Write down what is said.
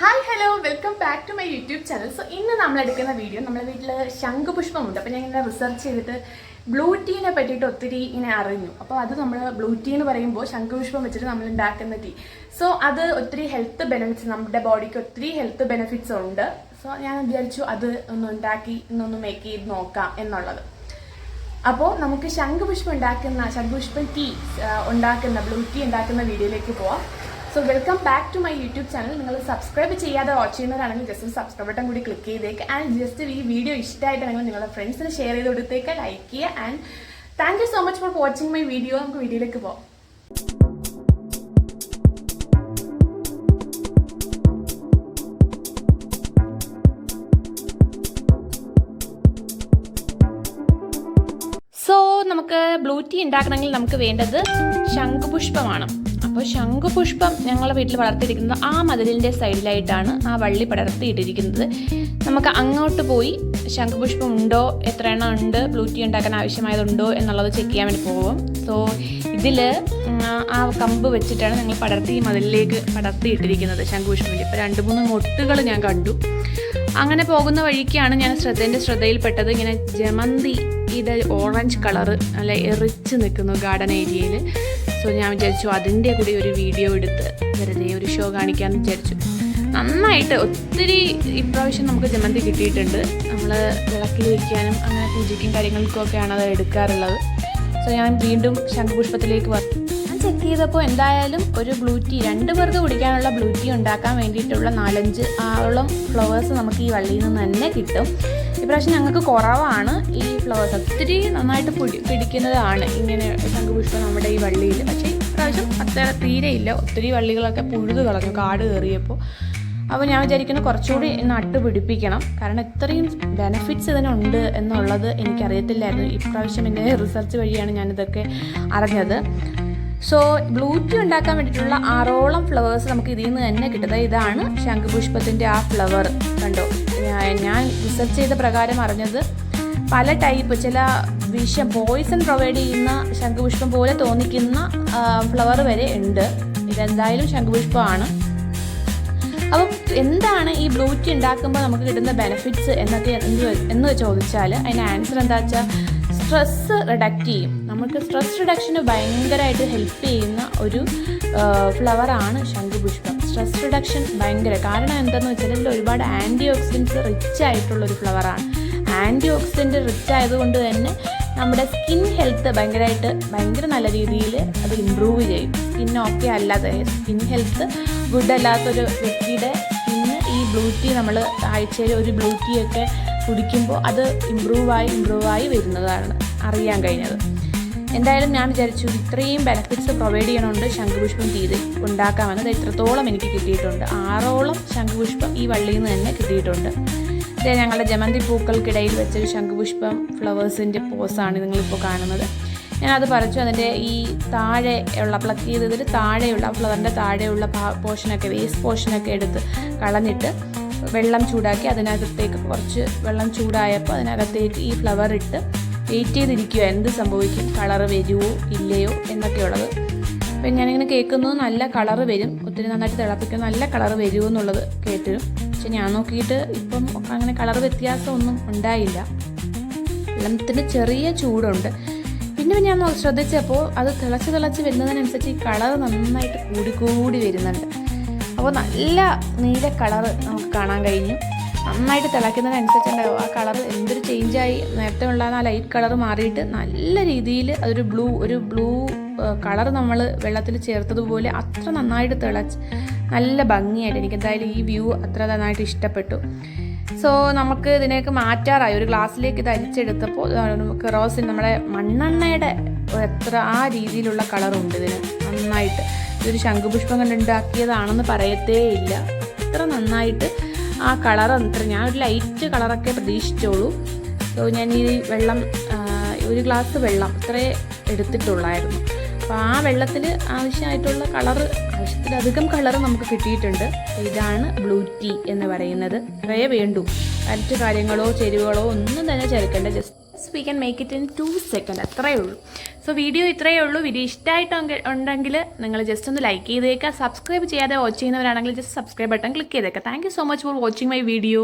Hi hello welcome back to my YouTube channel so ഇന്ന് നമ്മൾ എടുക്കുന്ന വീഡിയോ നമ്മുടെ വീട്ടിൽ ശംഖുപുഷ്പമുണ്ട്. അപ്പോൾ ഞാൻ ഇങ്ങനെ റിസർച്ച് ചെയ്തിട്ട് ബ്ലൂ ടീനെ പറ്റിയിട്ട് ഒത്തിരി ഇങ്ങനെ അറിഞ്ഞു. അപ്പോൾ അത് നമ്മൾ ബ്ലൂ ടീ എന്ന് പറയുമ്പോൾ ശംഖുപുഷ്പം വെച്ചിട്ട് നമ്മൾ ഉണ്ടാക്കുന്ന ടീ സോ അത് ഒത്തിരി ഹെൽത്ത് ബെനിഫിറ്റ്സ് നമ്മുടെ ബോഡിക്ക് ഒത്തിരി ഹെൽത്ത് ബെനിഫിറ്റ്സ് ഉണ്ട്. സോ ഞാൻ വിചാരിച്ചു അത് ഒന്ന് ഉണ്ടാക്കി ഇന്നൊന്ന് മേക്ക് ചെയ്ത് നോക്കാം എന്നുള്ളത്. അപ്പോൾ നമുക്ക് ശംഖുപുഷ്പം ഉണ്ടാക്കുന്ന ശംഖുപുഷ്പം ടീ ഉണ്ടാക്കുന്ന ബ്ലൂ ടീ ഉണ്ടാക്കുന്ന വീഡിയോയിലേക്ക് പോവാം. So welcome back to my YouTube channel നിങ്ങൾ സബ്സ്ക്രൈബ് ചെയ്യാതെ വാച്ച് ചെയ്യുന്നവരാണെങ്കിൽ ജസ്റ്റ് സബ്സ്ക്രൈബ് ബട്ടൺ കൂടി ക്ലിക്ക് ചെയ്തേക്ക്. ആൻഡ് ജസ്റ്റ് ഈ വീഡിയോ ഇഷ്ടമായിട്ടാണെങ്കിൽ നിങ്ങളുടെ ഫ്രണ്ട്സിന് ഷെയർ ചെയ്ത് കൊടുത്തേക്ക് ലൈക്ക് ചെയ്യുക. And thank you so much for watching my video നമുക്ക് വീഡിയോയിലേക്ക് പോവാം. സോ നമുക്ക് ബ്ലൂ ടീ ഉണ്ടാക്കണമെങ്കിൽ നമുക്ക് വേണ്ടത് ശംഖുപുഷ്പമാണ്. അപ്പോൾ ശംഖുപുഷ്പം ഞങ്ങളുടെ വീട്ടിൽ വളർത്തിയിരിക്കുന്നത് ആ മതിലിന്റെ സൈഡിലായിട്ടാണ് ആ വള്ളി പടർത്തിയിട്ടിരിക്കുന്നത്. നമുക്ക് അങ്ങോട്ട് പോയി ശംഖുപുഷ്പം ഉണ്ടോ എത്ര എണ്ണം ഉണ്ട് ബ്ലൂറ്റി ഉണ്ടാക്കാൻ ആവശ്യമായതുണ്ടോ എന്നുള്ളത് ചെക്ക് ചെയ്യാൻ വേണ്ടി പോകും. സോ ഇതിൽ ആ കമ്പ് വെച്ചിട്ടാണ് ഞങ്ങൾ പടർത്തി മതിലിലേക്ക് പടർത്തിയിട്ടിരിക്കുന്നത് ശംഖുപുഷ്പം ഇപ്പോൾ രണ്ട് മൂന്ന് മൊട്ടുകൾ ഞാൻ കണ്ടു. അങ്ങനെ പോകുന്ന വഴിക്കാണ് ഞാൻ ശ്രദ്ധ എന്റെ ശ്രദ്ധയിൽപ്പെട്ടത്. ഇങ്ങനെ ജമന്തി ഇത് ഓറഞ്ച് കളറ് അല്ലെ എറിച്ച് നിൽക്കുന്നു ഗാർഡൻ ഏരിയയിൽ സോ ഞാൻ വിചാരിച്ചു അതിന്റെ കൂടി ഒരു വീഡിയോ എടുത്ത് വെറുതെ ഒരു ഷോ കാണിക്കാമെന്ന് വിചാരിച്ചു. നന്നായിട്ട് ഒത്തിരി ഇപ്രാവശ്യം നമുക്ക് ജമന്തി കിട്ടിയിട്ടുണ്ട്. നമ്മൾ വിളക്കിൽ വയ്ക്കാനും അങ്ങനെ പൂജയ്ക്കും കാര്യങ്ങൾക്കും ഒക്കെയാണ് അത് എടുക്കാറുള്ളത്. സോ ഞാൻ വീണ്ടും ശംഖുപുഷ്പത്തിലേക്ക് വന്നു. ഞാൻ ചെക്ക് ചെയ്തപ്പോൾ എന്തായാലും ഒരു ബ്ലൂ ടീ രണ്ട് പേർക്ക് കുടിക്കാനുള്ള ബ്ലൂ ടീ ഉണ്ടാക്കാൻ വേണ്ടിയിട്ടുള്ള നാലഞ്ച് ആളം ഫ്ലവേഴ്സ് നമുക്ക് ഈ വള്ളിയിൽ നിന്ന് തന്നെ കിട്ടും. ഇപ്രാവശ്യം ഞങ്ങൾക്ക് കുറവാണ്. ഈ ഫ്ലവേഴ്സ് ഒത്തിരി നന്നായിട്ട് പിടി പിടിക്കുന്നതാണ് ഇങ്ങനെ ശംഖുപുഷ്പം നമ്മുടെ ഈ വള്ളിയിൽ. പക്ഷേ ഇപ്രാവശ്യം അത്ര ഇല്ല. ഒത്തിരി വള്ളികളൊക്കെ പുഴുത് കളഞ്ഞു കാട് കയറിയപ്പോൾ അപ്പോൾ ഞാൻ വിചാരിക്കുന്നു കുറച്ചുകൂടി നട്ട് പിടിപ്പിക്കണം. കാരണം ഇത്രയും ബെനിഫിറ്റ്സ് ഇതിനുണ്ട് എന്നുള്ളത് എനിക്കറിയത്തില്ലായിരുന്നു. ഇപ്രാവശ്യം എന്റെ റിസർച്ച് വഴിയാണ് ഞാനിതൊക്കെ അറിഞ്ഞത്. സോ ബ്ലൂ ടീ ഉണ്ടാക്കാൻ വേണ്ടിയിട്ടുള്ള ആറോളം ഫ്ലവേഴ്സ് നമുക്ക് ഇതിൽ നിന്ന് തന്നെ കിട്ടുന്നത് ഇതാണ് ശംഖുപുഷ്പത്തിന്റെ ആ ഫ്ലവർ കണ്ടോ? ഞാൻ- റിസർച്ച് ചെയ്ത പ്രകാരം അറിഞ്ഞത് പല ടൈപ്പ് ചില വിഷം പോയിസൺ പ്രൊവൈഡ് ചെയ്യുന്ന ശംഖുപുഷ്പം പോലെ തോന്നിക്കുന്ന ഫ്ലവർ വരെ ഉണ്ട്. ഇതെന്തായാലും ശംഖുപുഷ്പമാണ്. അപ്പം എന്താണ് ഈ ബ്ലൂ ടീ ഉണ്ടാക്കുമ്പോൾ നമുക്ക് കിട്ടുന്ന ബെനിഫിറ്റ്സ് എന്നൊക്കെ എന്ന് ചോദിച്ചാൽ അതിന് ആൻസർ എന്താ വെച്ചാൽ സ്ട്രെസ്സ് റിഡക്റ്റ് ചെയ്യും. നമുക്ക് സ്ട്രെസ് റിഡക്ഷന് ഭയങ്കരമായിട്ട് ഹെൽപ്പ് ചെയ്യുന്ന ഒരു ഫ്ലവറാണ് ശംഖുപുഷ്പം. സ്ട്രെസ് റിഡക്ഷൻ ഭയങ്കര. കാരണം എന്താണെന്ന് വെച്ചാൽ ഇതിൽ ഒരുപാട് ആന്റി ഓക്സിഡൻസ് റിച്ച് ആയിട്ടുള്ളൊരു ഫ്ലവറാണ് ആന്റി ഓക്സിഡന്റ് റിച്ച് ആയതുകൊണ്ട് തന്നെ നമ്മുടെ സ്കിൻ ഹെൽത്ത് ഭയങ്കരമായിട്ട് ഭയങ്കര നല്ല രീതിയിൽ അത് ഇമ്പ്രൂവ് ചെയ്യും. സ്കിൻ ഓക്കെ അല്ലാതെ സ്കിൻ ഹെൽത്ത് ഗുഡ് അല്ലാത്തൊരു വ്യക്തിയുടെ സ്കിന്ന് ഈ ബ്ലൂ ടീ നമ്മൾ ആഴ്ചയിൽ ഒരു ബ്ലൂ ടീ ഒക്കെ കുടിക്കുമ്പോൾ അത് ഇമ്പ്രൂവായി ഇമ്പ്രൂവായി വരുന്നതാണ് അറിയാൻ കഴിഞ്ഞത്. എന്തായാലും ഞാൻ വിചാരിച്ചു ഇത്രയും ബെനഫിറ്റ്സ് പ്രൊവൈഡ് ചെയ്യണമുണ്ട് ശംഖുപുഷ്പം ചെയ്ത് ഉണ്ടാക്കാമെന്ന്. ഇത്രത്തോളം എനിക്ക് കിട്ടിയിട്ടുണ്ട്. ആറോളം ശംഖുപുഷ്പം ഈ വള്ളിയിൽ നിന്ന് തന്നെ കിട്ടിയിട്ടുണ്ട്. ഇത് ഞങ്ങളുടെ ജമന്തി പൂക്കൾക്കിടയിൽ വെച്ചൊരു ശംഖുപുഷ്പം ഫ്ലവേഴ്സിന്റെ പോസാണ് നിങ്ങളിപ്പോൾ കാണുന്നത്. ഞാനത് പറിച്ചു. അതിന്റെ ഈ താഴെ ഉള്ള പ്ലക്ക് ചെയ്തതിൽ താഴെയുള്ള ഫ്ലവറിന്റെ താഴെയുള്ള പോർഷനൊക്കെ വേസ്റ്റ് പോർഷനൊക്കെ എടുത്ത് കളഞ്ഞിട്ട് വെള്ളം ചൂടാക്കി അതിനകത്തേക്ക് കുറച്ച് വെള്ളം ചൂടായപ്പോൾ അതിനകത്തേക്ക് ഈ ഫ്ലവർ ഇട്ട് വെയിറ്റ് ചെയ്തിരിക്കുക എന്ത് സംഭവിക്കും? കളറ് വരുമോ ഇല്ലയോ? എന്നൊക്കെയുള്ളത്. അപ്പം ഞാനിങ്ങനെ കേൾക്കുന്നത് നല്ല കളറ് വരും. ഒത്തിരി നന്നായിട്ട് തിളപ്പിക്കുന്ന നല്ല കളറ് വരുമോ എന്നുള്ളത് കേട്ടിരും പക്ഷെ ഞാൻ നോക്കിയിട്ട് ഇപ്പം അങ്ങനെ കളർ വ്യത്യാസമൊന്നും ഉണ്ടായില്ല. വെള്ളത്തിന് ചെറിയ ചൂടുണ്ട്. പിന്നെ ഞാൻ ശ്രദ്ധിച്ചപ്പോൾ അത് തിളച്ച് തിളച്ച് വരുന്നതിനനുസരിച്ച് ഈ കളർ നന്നായിട്ട് കൂടി കൂടി വരുന്നുണ്ട്. അപ്പോൾ നല്ല നീല കളറ് നമുക്ക് കാണാൻ കഴിഞ്ഞു. നന്നായിട്ട് തിളയ്ക്കുന്നതിനനുസരിച്ചുണ്ടാവും. ആ കളർ എന്തൊരു ചേഞ്ചായി നേരത്തെ ഉണ്ടായിരുന്ന ആ ലൈറ്റ് കളർ മാറിയിട്ട് നല്ല രീതിയിൽ അതൊരു ബ്ലൂ ഒരു ബ്ലൂ കളർ നമ്മൾ വെള്ളത്തിൽ ചേർത്തതുപോലെ അത്ര നന്നായിട്ട് തിളച്ച് നല്ല ഭംഗിയായിട്ട് എനിക്ക് എന്തായാലും ഈ വ്യൂ അത്ര നന്നായിട്ട് ഇഷ്ടപ്പെട്ടു. സോ നമുക്ക് ഇതിനേക്ക് മാറ്റാറായി. ഒരു ഗ്ലാസ്സിലേക്ക് ഇത് അരിച്ചെടുത്തപ്പോൾ നമുക്ക് റോസിൻ നമ്മുടെ മണ്ണെണ്ണയുടെ എത്ര ആ രീതിയിലുള്ള കളറുണ്ട് ഇതിന്. നന്നായിട്ട്. ഇതൊരു ശംഖുപുഷ്പം കണ്ടുണ്ടാക്കിയതാണെന്ന് പറയത്തേ ഇല്ല. ഇത്ര നന്നായിട്ട് ആ കളർ അത്ര ഞാൻ ഒരു ലൈറ്റ് കളറൊക്കെ പ്രതീക്ഷിച്ചോളൂ. സോ ഞാൻ ഈ വെള്ളം ഒരു ഗ്ലാസ് വെള്ളം ഇത്രേ എടുത്തിട്ടുള്ളായിരുന്നു. അപ്പോൾ ആ വെള്ളത്തിൽ ആവശ്യമായിട്ടുള്ള കളർ ആവശ്യത്തിലധികം കളർ നമുക്ക് കിട്ടിയിട്ടുണ്ട്. ഇതാണ് ബ്ലൂ ടീ എന്ന് പറയുന്നത്. ഇത്രയേ വേണ്ടു. മറ്റു കാര്യങ്ങളോ ചേരുവകളോ ഒന്നും തന്നെ ചേർക്കേണ്ട just we can make it in two second അത്രയേ ഉള്ളൂ. സോ വീഡിയോ ഇത്രയേ ഉള്ളൂ. വീഡിയോ ഇഷ്ടമായിട്ട് ഉണ്ടെങ്കിൽ നിങ്ങൾ ജസ്റ്റ് ഒന്ന് ലൈക്ക് ചെയ്തേക്കുക സബ്സ്ക്രൈബ് ചെയ്യാതെ വാച്ച് ചെയ്യുന്നവരാണെങ്കിൽ ജസ്റ്റ് സബ്സ്ക്രൈബ് ബട്ടൺ ക്ലിക്ക് ചെയ്തേക്കുക thank you so much for watching my video